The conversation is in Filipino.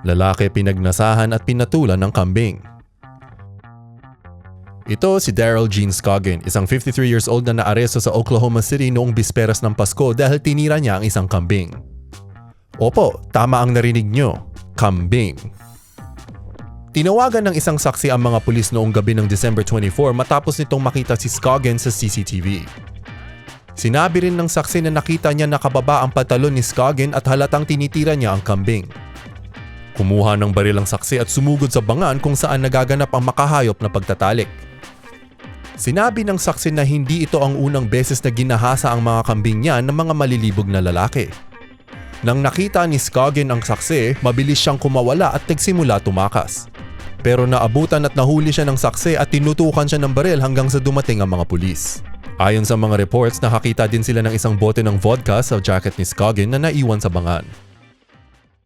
Lalaki pinagnasahan at pinatulan ng kambing. Ito si Daryl Gene Scoggin, isang 53 years old na naaresto sa Oklahoma City noong bisperas ng Pasko dahil tinira niya ang isang kambing. Opo, tama ang narinig nyo. Kambing. Tinawagan ng isang saksi ang mga pulis noong gabi ng December 24 matapos nitong makita si Scoggin sa CCTV. Sinabi rin ng saksi na nakita niya nakababa ang patalon ni Scoggin at halatang tinitira niya ang kambing. Kumuha ng baril ang saksi at sumugod sa bangan kung saan nagaganap ang makahayop na pagtatalik. Sinabi ng saksi na hindi ito ang unang beses na ginahasa ang mga kambing niya ng mga malilibog na lalaki. Nang nakita ni Scoggin ang saksi, mabilis siyang kumawala at nagsimula tumakas. Pero naabutan at nahuli siya ng saksi at tinutukan siya ng baril hanggang sa dumating ang mga pulis. Ayon sa mga reports, nakakita din sila ng isang bote ng vodka sa jacket ni Scoggin na naiwan sa bangan.